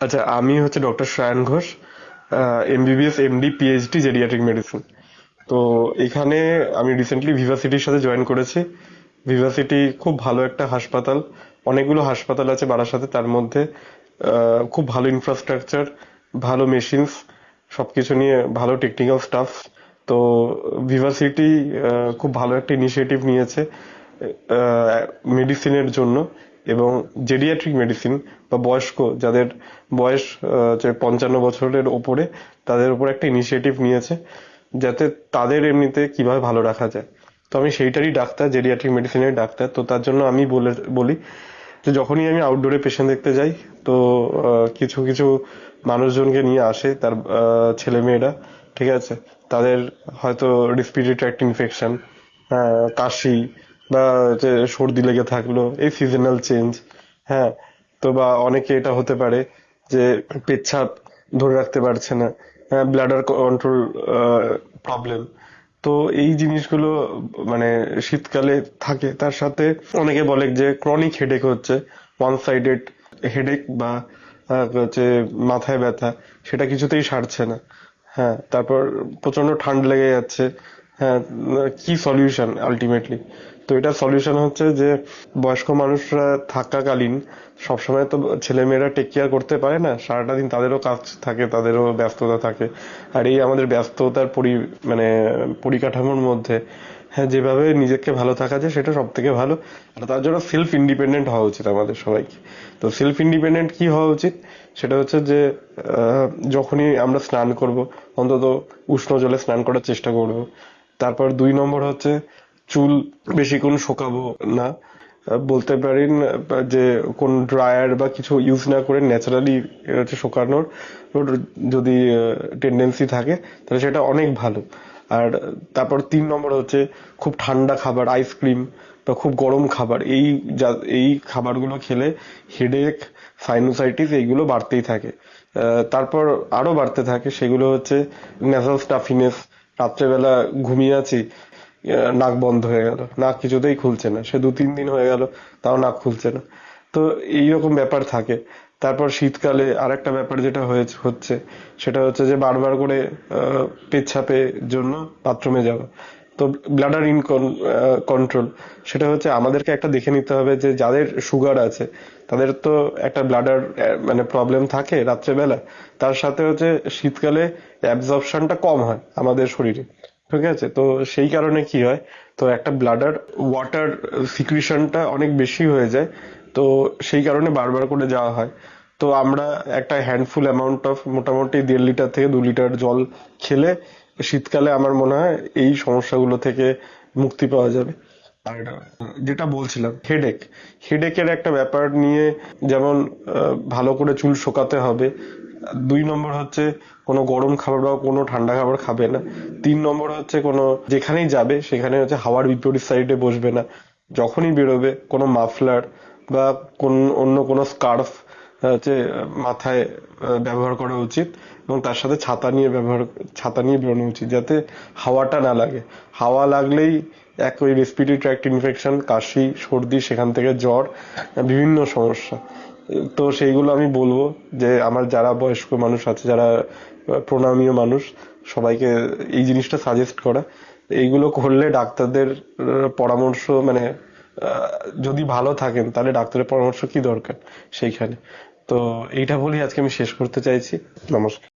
আচ্ছা আমি হচ্ছে doctor Sayan Ghosh MBBS MD PhD geriatric medicine তো এখানে আমি রিসেন্টলি ভিভাসিটির সাথে জয়েন করেছি। ভিভাসিটি খুব ভালো একটা হাসপাতাল। অনেকগুলো হাসপাতাল আছে বারাসাতে, তার মধ্যে খুব ভালো ইনফ্রাস্ট্রাকচার ভালো মেশিনস সবকিছু নিয়ে ভালো টেকনিক্যাল স্টাফ তো ভিভাসিটি খুব ভালো একটা ইনিশিয়েটিভ নিয়েছে মেডিসিনের জন্য। এবং জেডিয়াট্রিক মেডিসিন বা বয়স্ক যাদের বয়স পঞ্চান্ন বছরের ওপরে, তাদের উপর একটা ইনিশিয়েটিভ নিয়েছে যাতে তাদের এমনিতে কীভাবে ভালো রাখা যায়। তো আমি সেইটারই ডাক্তার জেডিয়াট্রিক মেডিসিনের ডাক্তার। তো তার জন্য আমি বলে, বলি যে যখনই আমি আউটডোরে পেশেন্ট দেখতে যাই, তো কিছু কিছু মানুষজনকে নিয়ে আসে, তার ছেলে মেয়েরা, ঠিক আছে? তাদের হয়তো রেসপিরেটরি ট্র্যাক্ট ইনফেকশন কাশি বা যে সর্দি লেগে থাকল, এই সিজনাল চেঞ্জ হ্যাঁ তো বা অনেকে এটা হতে পারে যে পেচ্ছাপ ধরে রাখতে পারছে না হ্যাঁ ব্লাডার কন্ট্রোল প্রবলেম তো এই জিনিসগুলো মানে শীতকালে থাকে। তার সাথে অনেকে বলে যে ক্রনিক হেডেক হচ্ছে ওয়ান সাইডেড হেডেক বা হচ্ছে মাথায় ব্যথা, সেটা কিছুতেই সারছে না। হ্যাঁ তারপর প্রচণ্ড ঠান্ডা লেগে যাচ্ছে হ্যাঁ কি সলিউশন আলটিমেটলি তো এটা সলিউশন হচ্ছে যে, বয়স্ক মানুষরা থাকাকালীন সবসময় তো ছেলেমেয়েরা টেক কেয়ার করতে পারে না সারাটা দিন তাদেরও কাজ থাকে, তাদেরও ব্যস্ততা থাকে। আর এই আমাদের ব্যস্ততার পরি মানে পরিকাঠামোর মধ্যে হ্যাঁ যেভাবে নিজেকে ভালো থাকা যায় সেটা সব থেকে ভালো। আর তার জন্য সেলফ ইন্ডিপেন্ডেন্ট হওয়া উচিত আমাদের সবাইকে। তো সেলফ ইন্ডিপেন্ডেন্ট কি হওয়া উচিত? সেটা হচ্ছে যে যখনই আমরা স্নান করব, অন্তত উষ্ণ জলে স্নান করার চেষ্টা করব। তারপর দুই নম্বর হচ্ছে চুল বেশিক্ষণ শোকাবো না। বলতে পারেন যে কোন ড্রায়ার বা কিছু ইউজ না করে ন্যাচারালি হচ্ছে শোকানোর যদি টেন্ডেন্সি থাকে, তাহলে সেটা অনেক ভালো। আর তারপর তিন নম্বর হচ্ছে খুব ঠান্ডা খাবার আইসক্রিম বা খুব গরম খাবার, এই এই খাবারগুলো খেলে হেডেক সাইনোসাইটিস এইগুলো বাড়তেই থাকে। তারপর আরও বাড়তে থাকে, সেগুলো হচ্ছে ন্যাসাল স্টাফিনেস রাত্রেবেলা ঘুমিয়ে আছি নাক বন্ধ হয়ে গেল। নাক কিছুতেই খুলছে না। সে দু তিন দিন হয়ে গেল, তাও নাক খুলছে না। তো এইরকম ব্যাপার থাকে। তারপর শীতকালে আরেকটা ব্যাপার যেটা হয়েছে, হচ্ছে, সেটা হচ্ছে যে বারবার করে পেচ্ছাপের জন্য বাথরুমে যাওয়া। তো ব্লাডার ইন কন্ট্রোল সেটা হচ্ছে আমাদেরকে একটা দেখে নিতে হবে যে যাদের সুগার আছে, তাদের তো একটা ব্লাডার মানে প্রবলেম থাকে রাত্রেবেলা। তার সাথে হচ্ছে শীতকালে অ্যাবজর্পশনটা কম হয় আমাদের শরীরে, ঠিক আছে? তো সেই কারণে কি হয়, তো একটা ব্লাডার ওয়াটার সিক্রিশনটা অনেক বেশি হয়ে যায়, তো সেই কারণে বারবার করে যাওয়া হয়। তো আমরা একটা হ্যান্ডফুল অ্যামাউন্ট অফ মোটামুটি দেড় লিটার থেকে দু লিটার জল খেলে শীতকালে আমার মনে হয় এই সমস্যাগুলো থেকে মুক্তি পাওয়া যাবে। আর যেটা বলছিলাম হেডেক হেডেকের একটা ব্যাপার নিয়ে যেমন ভালো করে চুল শোকাতে হবে। দুই নম্বর হচ্ছে, কোনো গরম খাবার বা কোনো ঠান্ডা খাবার খাবে না। তিন নম্বর হচ্ছে, কোনো যেখানেই যাবে, সেখানে হচ্ছে হাওয়ার বিপরীত সাইডে বসবে না। যখনই বেরোবে, কোনো মাফলার বা কোন, অন্য কোনো স্কার্ফ হচ্ছে মাথায় ব্যবহার করা উচিত এবং তার সাথে ছাতা নিয়ে ব্যবহার, ছাতা নিয়ে বেরোনো উচিত যাতে হাওয়াটা না লাগে। হাওয়া লাগলেই এক ওই রেসপিরেটরি ট্র্যাক্ট ইনফেকশন কাশি, সর্দি, সেখান থেকে জ্বর বিভিন্ন সমস্যা। তো সেইগুলো আমি বলব যে, আমার যারা বয়স্ক মানুষ আছে, যারা প্রণামীয় মানুষ, সবাইকে এই জিনিসটা সাজেস্ট করা। এইগুলো করলে ডাক্তারদের পরামর্শ মানে যদি ভালো থাকেন, তাহলে ডাক্তারের পরামর্শ কি দরকার সেইখানে? তো এইটা বলেই আজকে আমি শেষ করতে চাইছি। নমস্কার।